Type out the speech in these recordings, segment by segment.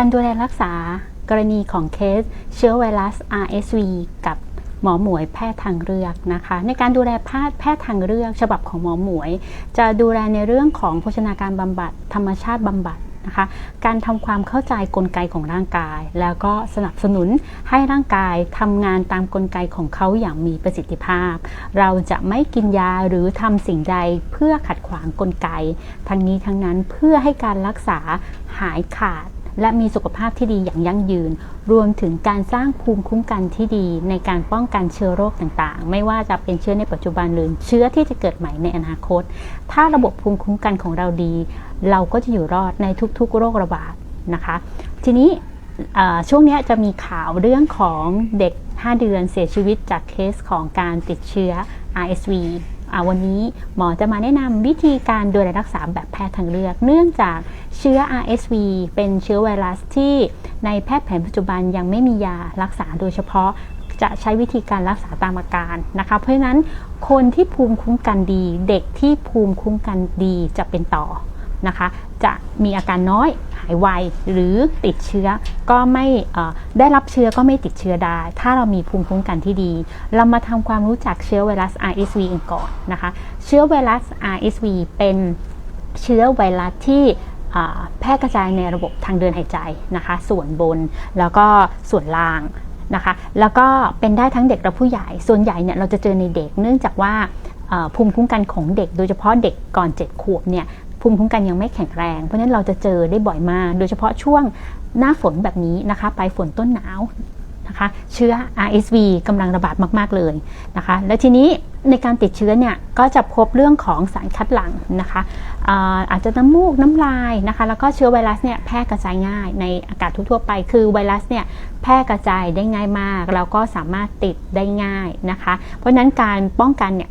การดูแลรักษากรณีของเคสเชื้อไวรัส RSV กับหมอหมวยแพทย์ทางเลือกนะคะ ในการดูแลแพทย์แพทย์ทางเลือก ฉบับของหมอหมวย จะดูแลในเรื่องของโภชนาการบำบัด ธรรมชาติบำบัดนะคะ การทำความเข้าใจกลไกของร่างกาย แล้วก็สนับสนุนให้ร่างกายทำงานตามกลไกของเขาอย่างมีประสิทธิภาพ เราจะไม่กินยาหรือทำสิ่งใดเพื่อขัดขวางกลไก ทั้งนี้ทั้งนั้นเพื่อให้การรักษาหายขาด และมีสุขภาพที่ดีอย่างยั่งยืน รวมถึงการสร้างภูมิคุ้มกันที่ดี ในการป้องกันเชื้อโรคต่างๆ ไม่ว่าจะเป็นเชื้อในปัจจุบันหรือเชื้อที่จะเกิดใหม่ในอนาคต ถ้าระบบภูมิคุ้มกันของเราดี เราก็จะอยู่รอดในทุกๆ โรคระบาดนะคะ ทีนี้ช่วงนี้จะมีข่าวเรื่องของเด็ก 5 เดือนเสียชีวิตจากเคสของการติดเชื้อ RSV วันนี้หมอจะมาแนะนำวิธีการดูแลรักษาแบบแพทย์ทางเลือก เนื่องจากเชื้อ RSV เป็นเชื้อไวรัสที่ในแพทย์แผนปัจจุบันยังไม่มียารักษาโดยเฉพาะจะใช้วิธีการรักษาตามอาการนะคะ เพราะฉะนั้นคนที่ภูมิคุ้มกันดี เด็กที่ภูมิคุ้มกันดีจะเป็นต่อนะคะ จะมีอาการน้อยายไวหรือติดเชื้อก็ไม่ได้รับเชื้อก็ไม่ติดเชื้อได้ ถ้าเรามีภูมิคุ้มกันที่ดี เรามาทำความรู้จักเชื้อไวรัส RSV กันก่อนนะคะ เชื้อไวรัส RSV เป็นเชื้อไวรัสที่แพร่กระจายในระบบทางเดินหายใจนะคะ ส่วนบนแล้วก็ส่วนล่างนะคะ แล้วก็เป็นได้ทั้งเด็กและผู้ใหญ่ ส่วนใหญ่เนี่ยเราจะเจอในเด็กเนื่องจากว่าภูมิคุ้มกันของเด็ก โดยเฉพาะเด็กก่อน 7 ขวบเนี่ย ภูมิคุ้มกันยังไม่แข็งแรง เพราะฉะนั้นเราจะเจอได้บ่อยมาก โดยเฉพาะช่วงหน้าฝนแบบนี้นะคะปลายฝนต้นหนาวนะคะเชื้อ RSV กำลังระบาดมาก ๆ เลยนะคะ และทีนี้ในการติดเชื้อเนี่ยก็จะพบเรื่องของสารคัดหลั่งนะคะอาอาจจะน้ำมูกน้ำลายนะคะ แล้วก็เชื้อไวรัสเนี่ยแพร่กระจายง่ายในอากาศทั่วไป คือไวรัสเนี่ยแพร่กระจายได้ง่ายมาก แล้วก็สามารถติดได้ง่ายนะคะ เพราะฉะนั้นการป้องกันเนี่ย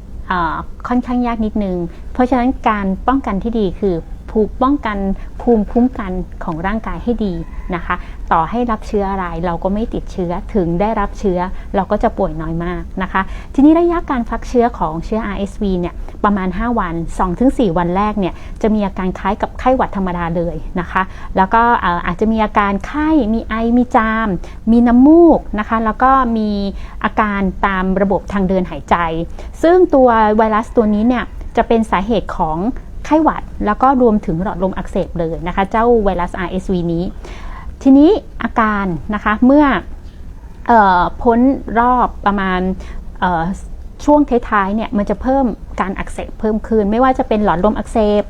ค่อนข้างยากนิดนึง เพราะฉะนั้นการป้องกันที่ดีคือ ภูมิป้องกันภูมิคุ้มกันของร่างกายให้ดีนะคะ ต่อให้รับเชื้ออะไรเราก็ไม่ติดเชื้อถึงได้รับเชื้อเราก็จะป่วยน้อยมากนะคะ ทีนี้ระยะการฟักเชื้อของเชื้อ RSV เนี่ยประมาณ 5 วัน 2-4 วันแรกเนี่ยจะมีอาการคล้ายกับไข้หวัดธรรมดาเลยนะคะ แล้วก็เอ่ออาจจะมีอาการไข้มีไอมีจาม มีน้ำมูกนะคะ แล้วก็มีอาการตามระบบทางเดินหายใจ ซึ่งตัวไวรัสตัวนี้เนี่ยจะเป็นสาเหตุของ ไข้หวัด แล้วก็รวมถึงหลอดลมอักเสบเลยนะคะ เจ้าไวรัส RSV นี้ ทีนี้อาการนะคะเมื่อออพ้นรอบประมาณช่วงท้ายๆเนี่ยมันจะเพิ่มการอักเสบเพิ่มขึ้น ไม่ว่าจะเป็นหลอดลมอักเสบ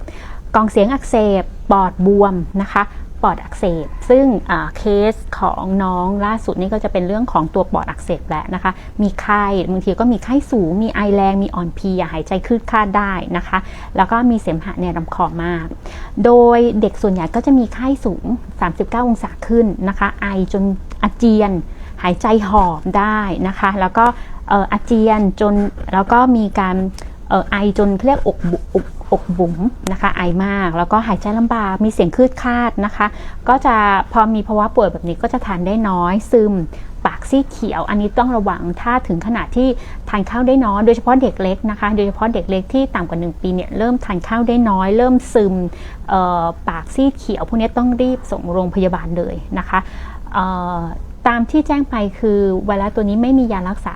กล่องเสียงอักเสบปอดบวมนะคะ ปอดอักเสบ ซึ่งเคสของน้องล่าสุดนี่ก็จะเป็นเรื่องของตัวปอดอักเสบแล้วนะคะ มีไข้บางทีก็มีไข้สูง มีไอแรง มีอ่อนเพลียหายใจคืดคลาดได้นะคะ แล้วก็มีเสมหะในลำคอมาก โดยเด็กส่วนใหญ่ก็จะมีไข้สูง 39 องศาขึ้นนะคะ ไอจนอาเจียน หายใจหอบได้นะคะ แล้วก็อาเจียนจนแล้วก็มีการไอจนเรียกอกบุกอกบุ๋มนะคะไอมาก แล้วก็หายใจลำบากมีเสียงคืดคาดนะคะ ก็จะพอมีภาวะป่วยแบบนี้ก็จะทานได้น้อยซึมปากซีดเขียว อันนี้ต้องระวังถ้าถึงขนาดที่ทานข้าวได้น้อยโดยเฉพาะเด็กเล็กนะคะ โดยเฉพาะเด็กเล็กที่ต่ำกว่า 1 ปีเนี่ยเริ่มทานข้าวได้น้อย เริ่มซึมปากซีดเขียว พวกนี้ต้องรีบส่งโรงพยาบาลเลยนะคะ ตามที่แจ้งไปคือไวรัสตัวนี้ไม่มียารักษา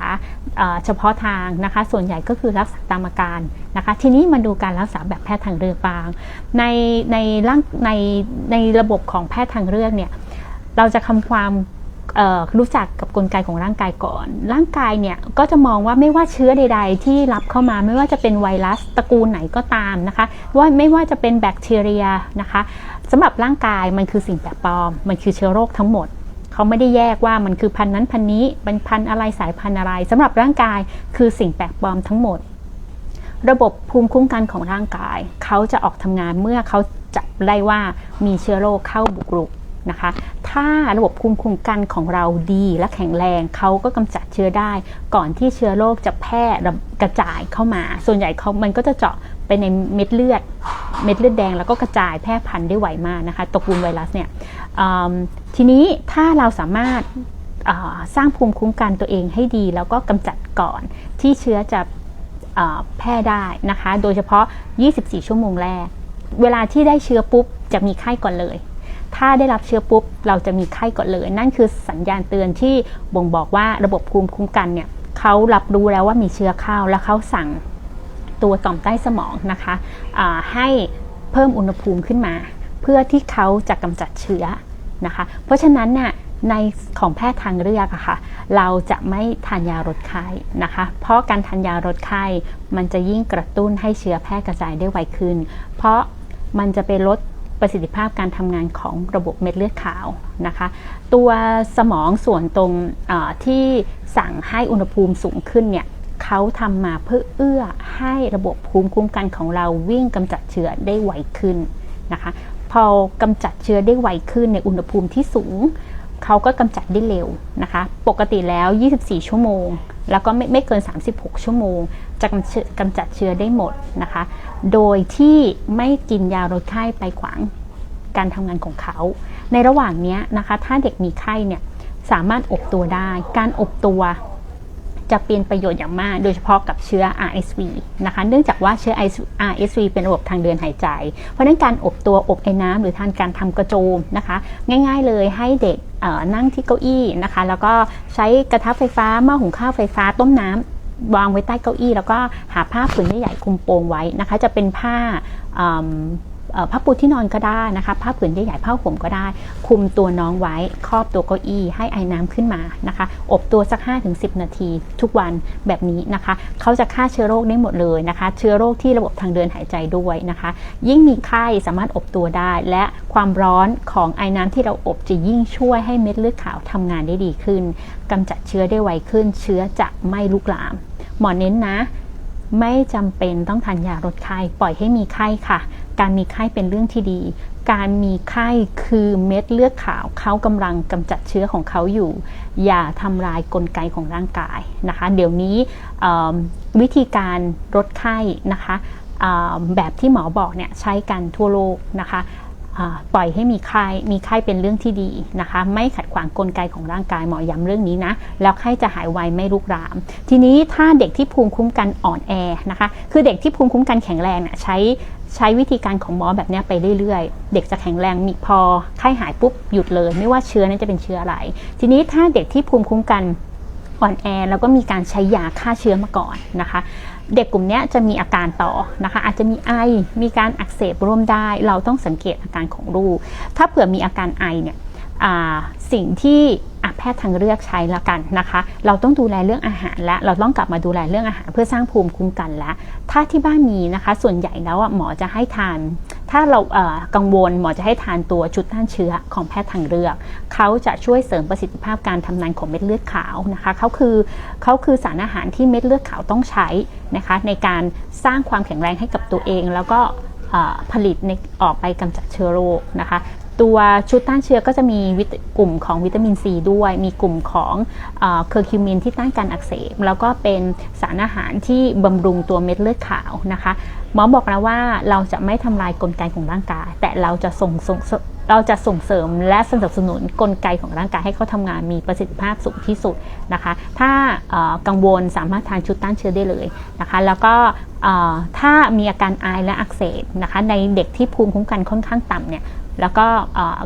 เฉพาะทางนะคะ ส่วนใหญ่ก็คือรักษาตามอาการนะคะ ทีนี้มาดูการรักษาแบบแพทย์ทางเลือกบาง ในในร่างในในระบบของแพทย์ทางเลือกเนี่ยเราจะทำความรู้จักกับกลไกของร่างกายก่อน ร่างกายเนี่ยก็จะมองว่าไม่ว่าเชื้อใด ๆ ที่รับเข้ามาไม่ว่าจะเป็นไวรัสตระกูลไหนก็ตามนะคะ ว่าไม่ว่าจะเป็นแบคทีเรียนะคะสำหรับร่างกายมันคือสิ่งแปลกปลอม มันคือเชื้อโรคทั้งหมด เขาไม่ได้แยกว่ามันคือพันนั้นพันนี้เป็นพันอะไรสายพันอะไรสำหรับร่างกายคือสิ่งแปลกปลอมทั้งหมด ระบบภูมิคุ้มกันของร่างกาย เขาจะออกทำงานเมื่อเขาจับได้ว่ามีเชื้อโรคเข้าบุกรุกนะคะ ถ้าระบบภูมิคุ้มกันของเราดีและแข็งแรง เขาก็กำจัดเชื้อได้ ก่อนที่เชื้อโรคจะแพร่กระจายเข้ามา ส่วนใหญ่เขามันก็จะเจาะ ไปในเม็ดเลือด เม็ดเลือดแดงแล้วก็กระจายแพร่พันธุ์ได้ไวมากนะคะตระกูลไวรัสเนี่ยทีนี้ถ้าเราสามารถสร้างภูมิคุ้มกันตัวเองให้ดี แล้วก็กำจัดก่อนที่เชื้อจะอแพร่ได้นะคะ โดยเฉพาะ 24 ชั่วโมงแรก เวลาที่ได้เชื้อปุ๊บจะมีไข้ก่อนเลย ถ้าได้รับเชื้อปุ๊บเราจะมีไข้ก่อนเลย นั่นคือสัญญาณเตือนที่บ่งบอกว่าระบบภูมิคุ้มกันเนี่ยเขารับรู้แล้วว่ามีเชื้อเข้าแล้วเขาสั่ง ตัวต่อมใต้สมองนะคะให้เพิ่มอุณหภูมิขึ้นมา เพื่อที่เขาจะกำจัดเชื้อนะคะ เพราะฉะนั้นน่ะในของแพทย์ทางเลือกอะคะ่ะ เราจะไม่ทานยาลดไข้นะคะ เพราะการทานยาลดไข้มันจะยิ่งกระตุ้นให้เชื้อแพร่กระจายได้ไวขึ้น เพราะมันจะไปลดประสิทธิภาพการทำงานของระบบเม็ดเลือดขาวนะคะ ตัวสมองส่วนตรงที่สั่งให้อุณหภูมิสูงขึ้นเนี่ย เขาทำมาเพื่อเอื้อให้ระบบภูมิคุ้มกันของเราวิ่งกำจัดเชื้อได้ไวขึ้นนะคะ พอกำจัดเชื้อได้ไวขึ้นในอุณหภูมิที่สูง เขาก็กำจัดได้เร็วนะคะ ปกติแล้ว 24 ชั่วโมง แล้วก็ไม่ไม่เกิน 36 ชั่วโมง จะกำจัดเชื้อได้หมดนะคะ โดยที่ไม่กินยาลดไข้ไปขวางการทำงานของเขา ในระหว่างนี้นะคะ ถ้าเด็กมีไข้เนี่ยสามารถอบตัวได้ การอบตัว จะเป็นประโยชน์อย่างมาก โดยเฉพาะกับเชื้อ RSV นะคะ เนื่องจากว่าเชื้อ RSV เป็นระบบทางเดินหายใจ เพราะนั้นการอบตัวอบไอ้น้ำหรือทานการทำกระโจมนะคะ ง่ายๆเลยให้เด็กนั่งที่เก้าอี้นะคะ แล้วก็ใช้กระทะไฟฟ้าหม้อหุงข้าวไฟฟ้าต้มน้ำวางไว้ใต้เก้าอี้ แล้วก็หาผ้าผืนใหญ่ๆคุมโปงไว้นะคะ จะเป็นผ้า ผ้าปูที่นอนก็ได้นะคะ ผ้าผืนใหญ่ๆผ้าห่มก็ได้ คุมตัวน้องไว้ครอบตัวเก้าอี้ให้ไอ้น้ำขึ้นมานะคะ อบตัวสัก 5-10 นาทีทุกวันแบบนี้นะคะ เขาจะฆ่าเชื้อโรคได้หมดเลยนะคะ เชื้อโรคที่ระบบทางเดินหายใจด้วยนะคะ ยิ่งมีไข้สามารถอบตัวได้ และความร้อนของไอ้น้ำที่เราอบจะยิ่งช่วยให้เม็ดเลือดขาวทำงานได้ดีขึ้นกำจัดเชื้อได้ไวขึ้น เชื้อจะไม่ลุกลาม หมอเน้นนะ ไม่จำเป็นต้องทานยาลดไข้ปล่อยให้มีไข้ค่ะ การมีไข้เป็นเรื่องที่ดี การมีไข้คือเม็ดเลือดขาวเขากำลังกำจัดเชื้อของเขาอยู่ อย่าทำลายกลไกของร่างกายนะคะ เดี๋ยวนี้วิธีการลดไข้นะคะแบบที่หมอบอกเนี่ยใช้กันทั่วโลกนะคะปล่อยให้มีไข้มีไข้เป็นเรื่องที่ดีนะคะ ไม่ขัดขวางกลไกของร่างกายหมอย้ำเรื่องนี้นะ แล้วไข้จะหายไวไม่ลุกราม ทีนี้ถ้าเด็กที่ภูมิคุ้มกันอ่อนแอนะคะ คือเด็กที่ภูมิคุ้มกันแข็งแรงเนี่ยใช้ ใช้วิธีการของหมอแบบนี้ไปเรื่อยๆ เด็กจะแข็งแรงมีพอไข้หายปุ๊บหยุดเลย ไม่ว่าเชื้อนั้นจะเป็นเชื้ออะไร ทีนี้ถ้าเด็กที่ภูมิคุ้มกันอ่อนแอแล้วก็มีการใช้ยาฆ่าเชื้อมาก่อนนะคะ เด็กกลุ่มนี้จะมีอาการต่อนะคะ อาจจะมีไอมีการอักเสบร่วมได้ เราต้องสังเกตอาการของลูก ถ้าเผื่อมีอาการไอเนี่ยสิ่งที่ แพทย์ทางเลือกใช้ละกันนะคะ เราต้องดูแลเรื่องอาหารและเราต้องกลับมาดูแลเรื่องอาหาร เพื่อสร้างภูมิคุ้มกันและ ถ้าที่บ้านมีนะคะ ส่วนใหญ่แล้วหมอจะให้ทาน ถ้าเรากังวลหมอจะให้ทานตัวชุดต้านเชื้อของแพทย์ทางเลือก เขาจะช่วยเสริมประสิทธิภาพการทำงานของเม็ดเลือดขาวนะคะเขาคือเขาคือสารอาหารที่เม็ดเลือดขาวต้องใช้นะคะ ในการสร้างความแข็งแรงให้กับตัวเองแล้วก็ผลิตในออกไปกำจัดเชื้อโรคนะคะ ตัวชุดต้านเชื้อก็จะมีกลุ่มของวิตามินซีด้วย มีกลุ่มของเคอร์คิวมินที่ต้านการอักเสบ แล้วก็เป็นสารอาหารที่บำรุงตัวเม็ดเลือดขาวนะคะหมอบอกแล้วว่าเราจะไม่ทำลายกลไกของร่างกาย แต่เราจะส่งส่งเราจะส่งเสริมและสนับสนุนกลไกของร่างกายให้เขาทำงานมีประสิทธิภาพสูงที่สุดนะคะ ถ้ากังวลสามารถทานชุดต้านเชื้อได้เลยนะคะ แล้วก็ถ้ามีอาการไอและอักเสบนะคะในเด็กที่ภูมิคุ้มกันค่อนข้างต่ำเนี่ย แล้วก็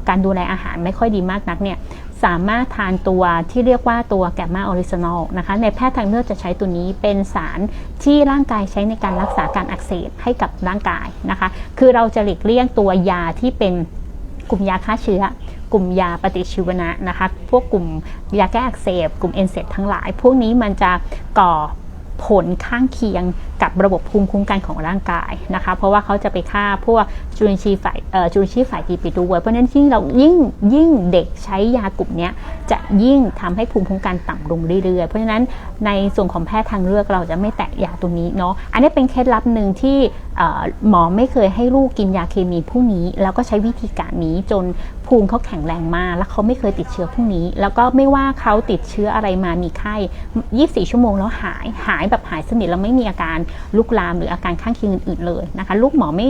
การดูแลอาหารไม่ค่อยดีมากนักเนี่ยสามารถทานตัวที่เรียกว่าตัวแกมมาออริจินอลนะคะในแพทย์ทางเลือกจะใช้ตัวนี้เป็นสารที่ร่างกายใช้ในการรักษาการอักเสบให้กับร่างกายนะคะ คือเราจะหลีกเลี่ยงตัวยาที่เป็นกลุ่มยาฆ่าเชื้อกลุ่มยาปฏิชีวนะนะคะ พวกกลุ่มยาแก้อักเสบ กลุ่มเอนเซตทั้งหลาย พวกนี้มันจะก่อ ผลข้างเคียงกับระบบภูมิคุ้มกันของร่างกายนะคะ เพราะว่าเขาจะไปฆ่าพวกจุลินทรีย์ฝ่ายจุลินทรีย์ฝ่ายดีไปด้วยเพราะฉะนั้นยิ่งเรายิ่งยิ่งเด็กใช้ยากลุ่มนี้จะยิ่งทำให้ภูมิคุ้มกันต่ำลงเรื่อยๆ เพราะฉะนั้นในส่วนของแพทย์ทางเลือกเราจะไม่แตะยาตรงนี้เนาะอันนี้เป็นเคล็ดลับหนึ่งที่หมอไม่เคยให้ลูกกินยาเคมีพวกนี้ แล้วก็ใช้วิธีการนี้จนภูมิเขาแข็งแรงมา แล้วเขาไม่เคยติดเชื้อพวกนี้ แล้วก็ไม่ว่าเขาติดเชื้ออะไรมามีไข้ 24 ชั่วโมงแล้วหายหายแบบหายสนิทแล้วไม่มีอาการลุกลามหรืออาการข้างเคียงอื่นๆเลยนะคะ ลูกหมอไม่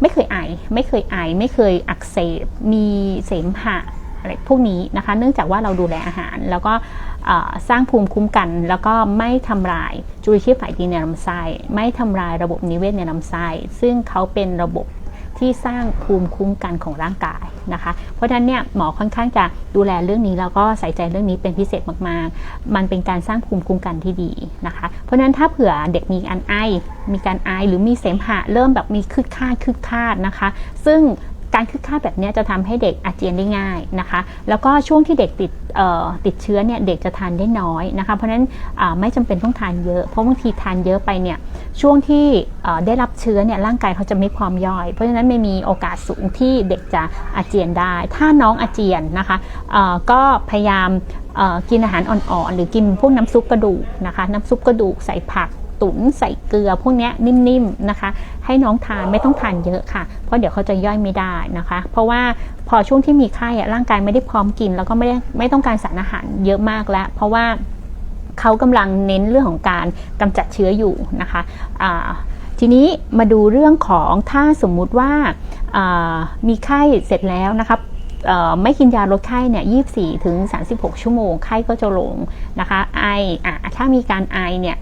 ไม่เคยไอไม่เคยไอไม่เคยอักเสบมีเสมหะอะไรพวกนี้นะคะ เนื่องจากว่าเราดูแลอาหารแล้วก็ สร้างภูมิคุ้มกัน แล้วก็ไม่ทำลายจุลินทรีย์ฝ่ายดีในลำไส้ไม่ทำลายระบบนิเวศในลำไส้ซึ่งเขาเป็นระบบที่สร้างภูมิคุ้มกันของร่างกายนะคะ เพราะฉะนั้นเนี่ยหมอค่อนข้างจะดูแลเรื่องนี้แล้วก็ใส่ใจเรื่องนี้เป็นพิเศษมากๆ มันเป็นการสร้างภูมิคุ้มกันที่ดีนะคะ เพราะฉะนั้นถ้าเผื่อเด็กมีการไอ มีการไอหรือมีเสมหะเริ่มแบบมีคึกคาดคึกคาดนะคะ ซึ่ง การคึกคักแบบนี้จะทำให้เด็กอาเจียนได้ง่ายนะคะ แล้วก็ช่วงที่เด็กติดติดเชื้อเนี่ยเด็กจะทานได้น้อยนะคะ เพราะฉะนั้นไม่จำเป็นต้องทานเยอะ เพราะบางทีทานเยอะไปเนี่ยช่วงที่ได้รับเชื้อเนี่ยร่างกายเขาจะไม่พร้อมย่อย เพราะฉะนั้นไม่มีโอกาสสูงที่เด็กจะอาเจียนได้ ถ้าน้องอาเจียนนะคะก็พยายามกินอาหารอ่อนๆ หรือกินพวกน้ำซุปกระดูกนะคะ น้ำซุปกระดูกใส่ผัก ตุ๋นใส่เกลือพวกนี้นิ่มๆนะคะ ให้น้องทานไม่ต้องทานเยอะค่ะ เพราะเดี๋ยวเขาจะย่อยไม่ได้นะคะ เพราะว่าพอช่วงที่มีไข้ร่างกายไม่ได้พร้อมกิน แล้วก็ไม่ได้ไม่ต้องการสารอาหารเยอะมากแล้ว เพราะว่าเขากำลังเน้นเรื่องของการกำจัดเชื้ออยู่นะคะทีนี้มาดูเรื่องของถ้าสมมุติว่ามีไข้เสร็จแล้วนะครับไม่กินยาลดไข้เนี่ย24 ถึง 36 ชั่วโมง ไข้ก็จะลงนะคะ ไออะถ้ามีการไอเนี่ย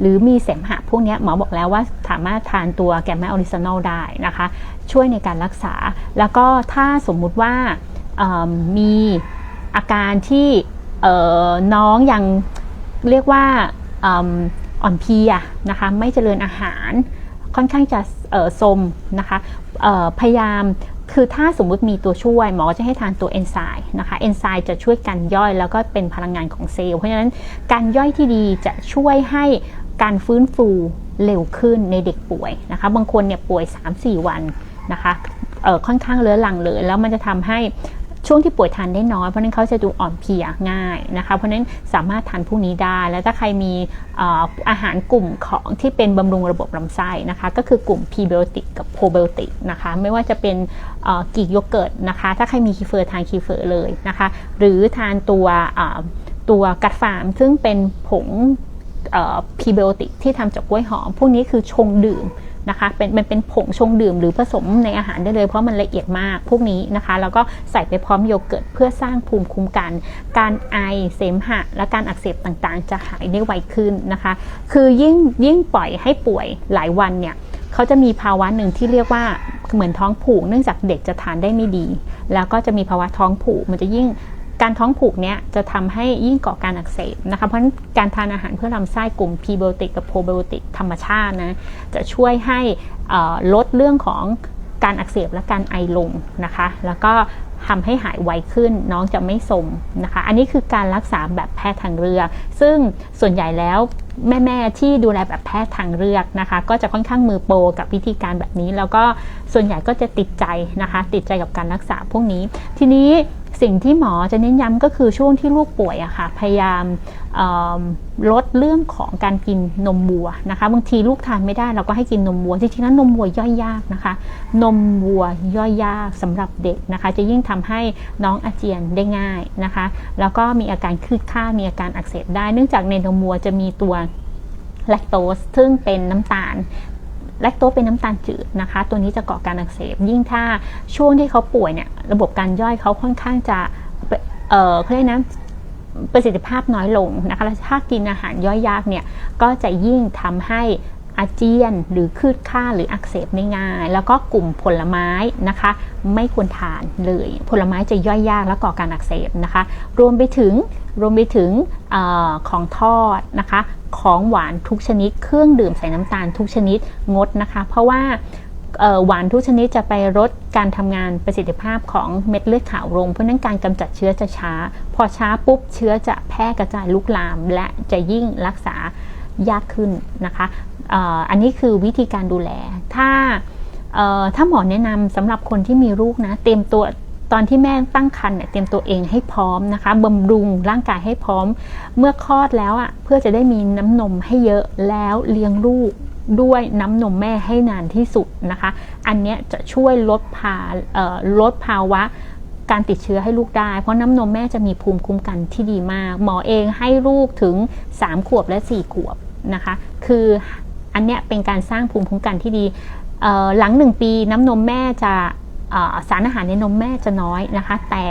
หรือมีเสมหะพวกนี้หมอบอกแล้วว่าสามารถทานตัวแกมมาออริจินอลได้นะคะ ช่วยในการรักษา แล้วก็ถ้าสมมุติว่ามีอาการที่น้องยังเรียกว่าอ่อนเพลียนะคะไม่เจริญอาหารค่อนข้างจะสมนะคะพยายามคือถ้าสมมุติมีตัวช่วยหมอจะให้ทานตัวเอนไซม์นะคะเอนไซม์จะช่วยกันย่อยแล้วก็เป็นพลังงานของเซลล์เพราะฉะนั้นการย่อยที่ดีจะช่วยให้ การฟื้นฟูเร็วขึ้นในเด็กป่วยนะคะ บางคนเนี่ยป่วย 3-4 วันนะคะค่อนข้างเลื้อรังเลย แล้วมันจะทำให้ช่วงที่ป่วยทานได้น้อย เพราะนั้นเขาจะดูอ่อนเพลียง่ายนะคะ เพราะนั้นสามารถทานพวกนี้ได้ แล้วถ้าใครมีอาหารกลุ่มของที่เป็นบำรุงระบบลำไส้นะคะ ก็คือกลุ่มพรีไบโอติกกับโปรไบโอติกนะคะ ไม่ว่าจะเป็นกีกโยเกิร์ตนะคะ ถ้าใครมีคีเฟอร์ทานคีเฟอร์เลยนะคะ หรือทานตัวตัวกัดฟาร์มซึ่งเป็นผง พรีไบโอติกที่ทำจากกล้วยหอม พวกนี้คือชงดื่มนะคะเป็นมันเป็นผงชงดื่มหรือผสมในอาหารได้เลย เพราะมันละเอียดมากพวกนี้นะคะ แล้วก็ใส่ไปพร้อมโยเกิร์ตเพื่อสร้างภูมิคุ้มกัน การไอเสมหะ และการอักเสบต่างๆ จะหายได้ไวขึ้นนะคะ คือยิ่งยิ่งปล่อยให้ป่วยหลายวันเนี่ยเขาจะมีภาวะหนึ่งที่เรียกว่าเหมือนท้องผูกเนื่องจากเด็กจะทานได้ไม่ดี แล้วก็จะมีภาวะท้องผูกมันจะยิ่ง การท้องผูกเนี้ยจะทำให้ยิ่งก่อการอักเสบนะคะ เพราะการทานอาหารเพื่อลำไส้กลุ่มพรีไบโอติกกับโปรไบโอติกธรรมชาตินะจะช่วยให้ลดเรื่องของการอักเสบและการไอลงนะคะ แล้วก็ทำให้หายไวขึ้นน้องจะไม่สมนะคะ อันนี้คือการรักษาแบบแพทย์ทางเลือก ซึ่งส่วนใหญ่แล้วแม่ๆที่ดูแลแบบแพทย์ทางเลือกนะคะ ก็จะค่อนข้างมือโปรกับวิธีการแบบนี้ แล้วก็ส่วนใหญ่ก็จะติดใจนะคะ ติดใจกับการรักษาพวกนี้ ทีนี้ สิ่งที่หมอจะเน้นย้ำก็คือช่วงที่ลูกป่วยอะค่ะ พยายามลดเรื่องของการกินนมวัวนะคะ บางทีลูกทานไม่ได้เราก็ให้กินนมวัวจริงๆแล้วนมวัวย่อยยากนะคะ นมวัวย่อยยากสำหรับเด็กนะคะ จะยิ่งทำให้น้องอาเจียนได้ง่ายนะคะ แล้วก็มีอาการคืดค่ามีอาการอักเสบได้ เนื่องจากในนมวัวจะมีตัวแลคโตสซึ่งเป็นน้ำตาล แลคโตสเป็นน้ำตาลจืดนะคะ ตัวนี้จะก่อการอักเสบ ยิ่งถ้าช่วงที่เขาป่วยเนี่ยระบบการย่อยเขาค่อนข้างจะเออเขาเรียกนะประสิทธิภาพน้อยลงนะคะแล้วถ้ากินอาหารย่อยยากเนี่ยก็จะยิ่งทำให้ อาเจียนหรือคืดค่าหรืออักเสบได้ง่าย แล้วก็กลุ่มผลไม้นะคะ ไม่ควรทานเลย ผลไม้จะย่อยยากและก่อการอักเสบนะคะ รวมไปถึงรวมไปถึงอของทอดนะคะ ของหวานทุกชนิด เครื่องดื่มใส่น้ำตาลทุกชนิดงดนะคะ เพราะว่าหวานทุกชนิดจะไปลดการทำงานประสิทธิภาพของเม็ดเลือดขาวลง เพราะนั้นการกำจัดเชื้อจะช้า พอช้าปุ๊บเชื้อจะแพร่กระจายลุกลาม และจะยิ่งรักษายากขึ้นนะคะ อันนี้คือวิธีการดูแล ถ้าถ้าหมอแนะนำสำหรับคนที่มีลูกนะ เตรียมตัวตอนที่แม่ตั้งครรภ์เนี่ยเตรียมตัวเองให้พร้อมนะคะบำรุงร่างกายให้พร้อม เมื่อคลอดแล้วอะเพื่อจะได้มีน้ำนมให้เยอะแล้วเลี้ยงลูกด้วยน้ำนมแม่ให้นานที่สุดนะคะ อันนี้จะช่วยลดภาลดภาวะการติดเชื้อให้ลูกได้ เพราะน้ำนมแม่จะมีภูมิคุ้มกันที่ดีมาก หมอเองให้ลูกถึง 3 ขวบและ 4 ขวบนะคะ คือ อันเนี้ยเป็นการสร้างภูมิคุ้มกันที่ดีหลังหนึ่งปีน้ำนมแม่จะสารอาหารในนมแม่จะน้อยนะคะ แต่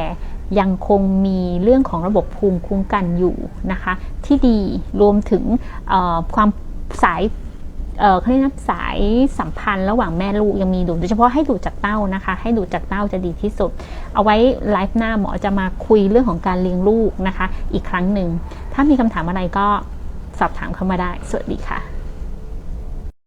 ยังคงมีเรื่องของระบบภูมิคุ้มกันอยู่นะคะ ที่ดีรวมถึงความสายเขาเรียกนะสายสัมพันธ์ระหว่างแม่ลูกยังมีดูโดยเฉพาะให้ดูจากเต้านะคะ ให้ดูจากเต้าจะดีที่สุด เอาไว้ไลฟ์หน้าหมอจะมาคุยเรื่องของการเลี้ยงลูกนะคะ อีกครั้งหนึ่ง ถ้ามีคำถามอะไรก็สอบถามเข้ามาได้ สวัสดีค่ะ